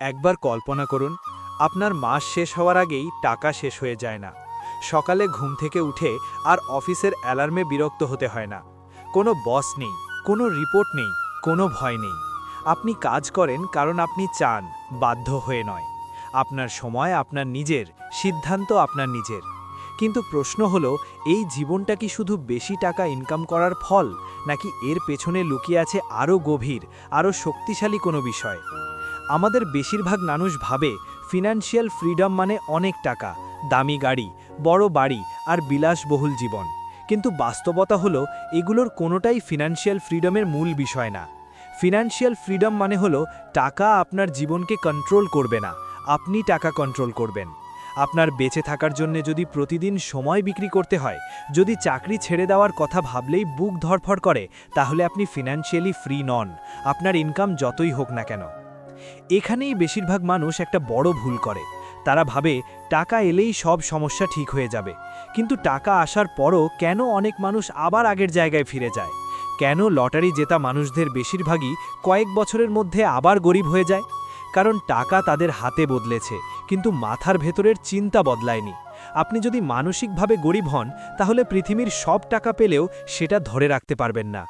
একবার কল্পনা করুন, আপনার মাস শেষ হওয়ার আগেই টাকা শেষ হয়ে যায় না। সকালে ঘুম থেকে উঠে আর অফিসের অ্যালার্মে বিরক্ত হতে হয় না। কোনো বস নেই, কোনো রিপোর্ট নেই, কোনো ভয় নেই। আপনি কাজ করেন কারণ আপনি চান, বাধ্য হয়ে নয়। আপনার সময় আপনার নিজের, সিদ্ধান্ত আপনার নিজের। কিন্তু প্রশ্ন হলো, এই জীবনটা কি শুধু বেশি টাকা ইনকাম করার ফল, নাকি এর পেছনে লুকিয়ে আছে আরও গভীর আরও শক্তিশালী কোনো বিষয়? আমাদের বেশিরভাগ মানুষ ভাবে ফিনান্সিয়াল ফ্রিডম মানে অনেক টাকা, দামি গাড়ি, বড় বাড়ি আর বিলাসবহুল জীবন। কিন্তু বাস্তবতা হলো, এগুলোর কোনোটাই ফিনান্সিয়াল ফ্রিডমের মূল বিষয় না। ফিনান্সিয়াল ফ্রিডম মানে হলো, টাকা আপনার জীবনকে কন্ট্রোল করবে না, আপনি টাকা কন্ট্রোল করবেন। আপনার বেঁচে থাকার জন্য যদি প্রতিদিন সময় বিক্রি করতে হয়, যদি চাকরি ছেড়ে দেওয়ার কথা ভাবলেই বুক ধরফর করে, তাহলে আপনি ফিনান্সিয়ালি ফ্রি নন। আপনার ইনকাম যতই হোক না কেন। এখানেই বেশিরভাগ মানুষ একটা বড় ভুল করে। তারা ভাবে, টাকা এলেই সব সমস্যা ঠিক হয়ে যাবে। কিন্তু টাকা আসার পরও কেন অনেক মানুষ আবার আগের জায়গায় ফিরে যায়? কেন লটারি জেতা মানুষদের বেশিরভাগই কয়েক বছরের মধ্যে আবার গরিব হয়ে যায়? কারণ টাকা তাদের হাতে বদলেছে, কিন্তু মাথার ভেতরের চিন্তা বদলায়নি। আপনি যদি মানসিকভাবে গরিব হন, তাহলে পৃথিবীর সব টাকা পেলেও সেটা ধরে রাখতে পারবেন না।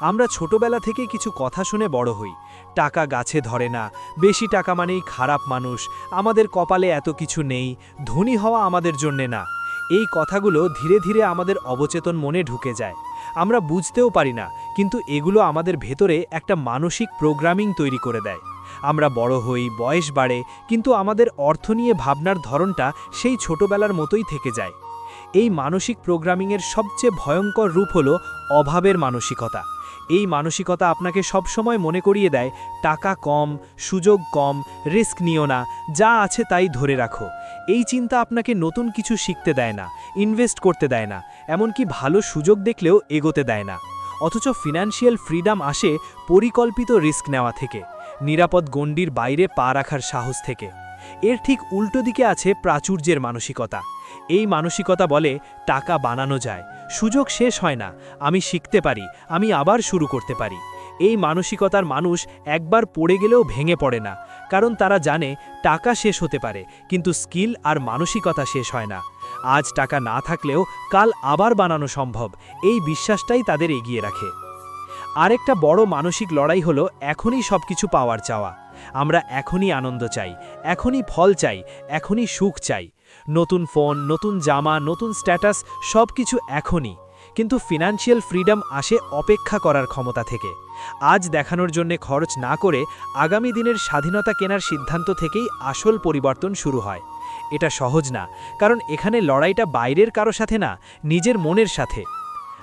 আমরা ছোটবেলা থেকে কিছু কথা শুনে বড় হই। টাকা গাছে ধরে না। বেশি টাকা মানেই খারাপ মানুষ। আমাদের কপালে এত কিছু নেই। ধনী হওয়া আমাদের জন্যে না। এই কথাগুলো ধীরে ধীরে আমাদের অবচেতন মনে ঢুকে যায়। আমরা বুঝতেও পারি না, কিন্তু এগুলো আমাদের ভেতরে একটা মানসিক প্রোগ্রামিং তৈরি করে দেয়। আমরা বড় হই, বয়স বাড়ে, কিন্তু আমাদের অর্থ নিয়ে ভাবনার ধরনটা সেই ছোটবেলার মতোই থেকে যায়। এই মানসিক প্রোগ্রামিংয়ের সবচেয়ে ভয়ঙ্কর রূপ হলো অভাবের মানসিকতা। এই মানসিকতা আপনাকে সবসময় মনে করিয়ে দেয়, টাকা কম, সুযোগ কম, রিস্ক নিও না, যা আছে তাই ধরে রাখো। এই চিন্তা আপনাকে নতুন কিছু শিখতে দেয় না, ইনভেস্ট করতে দেয় না, এমনকি ভালো সুযোগ দেখলেও এগোতে দেয় না। অথচ ফিনান্সিয়াল ফ্রিডম আসে পরিকল্পিত রিস্ক নেওয়া থেকে, নিরাপদ গণ্ডির বাইরে পা রাখার সাহস থেকে। এর ঠিক উল্টো দিকে আছে প্রাচুর্যের মানসিকতা। এই মানসিকতা বলে, টাকা বানানো যায়, সুযোগ শেষ হয় না, আমি শিখতে পারি, আমি আবার শুরু করতে পারি। এই মানসিকতার মানুষ একবার পড়ে গেলেও ভেঙে পড়ে না, কারণ তারা জানে টাকা শেষ হতে পারে, কিন্তু স্কিল আর মানসিকতা শেষ হয় না। আজ টাকা না থাকলেও কাল আবার বানানো সম্ভব, এই বিশ্বাসটাই তাদের এগিয়ে রাখে। আরেকটা বড় মানসিক লড়াই হলো, এখনই সব কিছু পাওয়ার চাওয়া। আমরা এখনই আনন্দ চাই, এখনই ফল চাই, এখনই সুখ চাই। নতুন ফোন, নতুন জামা, নতুন স্ট্যাটাস সব কিছু এখনই। কিন্তু ফিনান্সিয়াল ফ্রিডম আসে অপেক্ষা করার ক্ষমতা থেকে। আজ দেখানোর জন্য খরচ না করে আগামী দিনের স্বাধীনতা কেনার সিদ্ধান্ত থেকেই আসল পরিবর্তন শুরু হয়। এটা সহজ না, কারণ এখানে লড়াইটা বাইরের কারও সাথে না, নিজের মনের সাথে।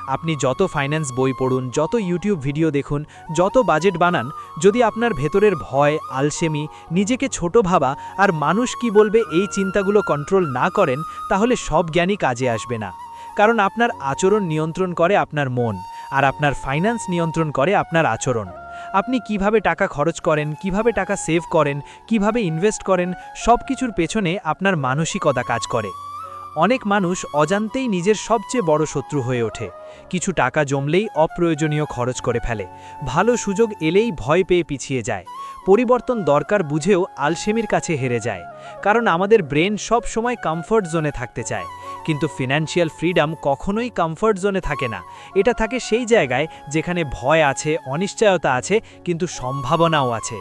আপনি যত ফাইন্যান্স বই পড়ুন, যত ইউটিউব ভিডিও দেখুন, যত বাজেট বানান, যদি আপনার ভেতরের ভয় আলসেমি নিজেকে ছোট ভাবা আর মানুষ কি বলবে এই চিন্তাগুলো কন্ট্রোল না করেন, তাহলে সব জ্ঞানই কাজে আসবে না। কারণ আপনার আচরণ নিয়ন্ত্রণ করে আপনার মন, আর আপনার ফাইন্যান্স নিয়ন্ত্রণ করে আপনার আচরণ। আপনি কীভাবে টাকা খরচ করেন, কীভাবে টাকা সেভ করেন, কীভাবে ইনভেস্ট করেন সব কিছুর পেছনে আপনার মানসিকতা কাজ করে। অনেক মানুষ অজান্তেই নিজের সবচেয়ে বড় শত্রু হয়ে ওঠে। কিছু টাকা জমলেই অপ্রয়োজনীয় খরচ করে ফেলে। ভালো সুযোগ এলেই ভয় পেয়ে পিছিয়ে যায়। পরিবর্তন দরকার বুঝেও আলসেমির কাছে হেরে যায়। কারণ আমাদের ব্রেন সব সময় কমফর্ট জোনে থাকতে চায়। কিন্তু ফিনান্সিয়াল ফ্রিডম কখনোই কমফর্ট জোনে থাকে না। এটা থাকে সেই জায়গায় যেখানে ভয় আছে, অনিশ্চয়তা আছে, কিন্তু সম্ভাবনাও আছে।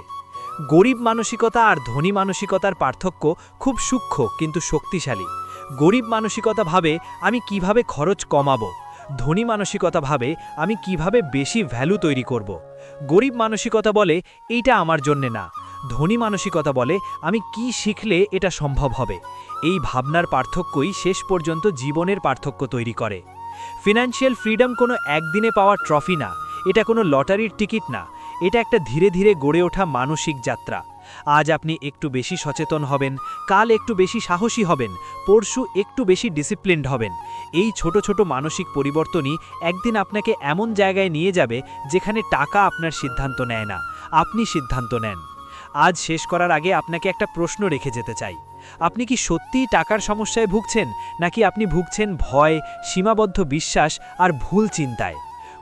গরিব মানসিকতা আর ধনী মানসিকতার পার্থক্য খুব সূক্ষ্ম, কিন্তু শক্তিশালী। গরিব মানসিকতা ভাবে আমি কীভাবে খরচ কমাবো? ধনী মানসিকতা ভাবে আমি কীভাবে বেশি ভ্যালু তৈরি করব। গরিব মানসিকতা বলে এইটা আমার জন্যে না। ধনী মানসিকতা বলে আমি কি শিখলে এটা সম্ভব হবে? এই ভাবনার পার্থক্যই শেষ পর্যন্ত জীবনের পার্থক্য তৈরি করে। ফিনান্সিয়াল ফ্রিডম কোনো একদিনে পাওয়া ট্রফি না। এটা কোনো লটারির টিকিট না। এটা একটা ধীরে ধীরে গড়ে ওঠা মানসিক যাত্রা। আজ আপনি একটু বেশি সচেতন হবেন, কাল একটু বেশি সাহসী হবেন, পরশু একটু বেশি ডিসিপ্লিনড হবেন। এই ছোট ছোট মানসিক পরিবর্তনই একদিন আপনাকে এমন জায়গায় নিয়ে যাবে যেখানে টাকা আপনার সিদ্ধান্ত নেয় না। আপনি সিদ্ধান্ত নেন। আজ শেষ করার আগে আপনাকে একটা প্রশ্ন রেখে যেতে চাই। আপনি কি সত্যিই টাকার সমস্যায় ভুগছেন, নাকি আপনি ভুগছেন ভয়, সীমাবদ্ধ বিশ্বাস আর ভুল চিন্তায়?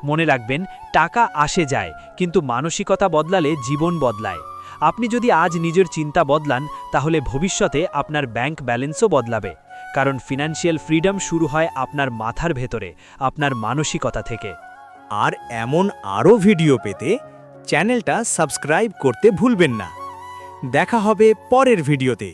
মনে রাখবেন, টাকা আসে যায়, কিন্তু মানসিকতা বদলালে জীবন বদলায়। আপনি যদি আজ নিজের চিন্তা বদলান, তাহলে ভবিষ্যতে আপনার ব্যাংক ব্যালেন্সও বদলাবে। কারণ ফিনান্সিয়াল ফ্রিডম শুরু হয় আপনার মাথার ভেতরে, আপনার মানসিকতা থেকে। আর এমন আরও ভিডিও পেতে চ্যানেলটা সাবস্ক্রাইব করতে ভুলবেন না। দেখা হবে পরের ভিডিওতে।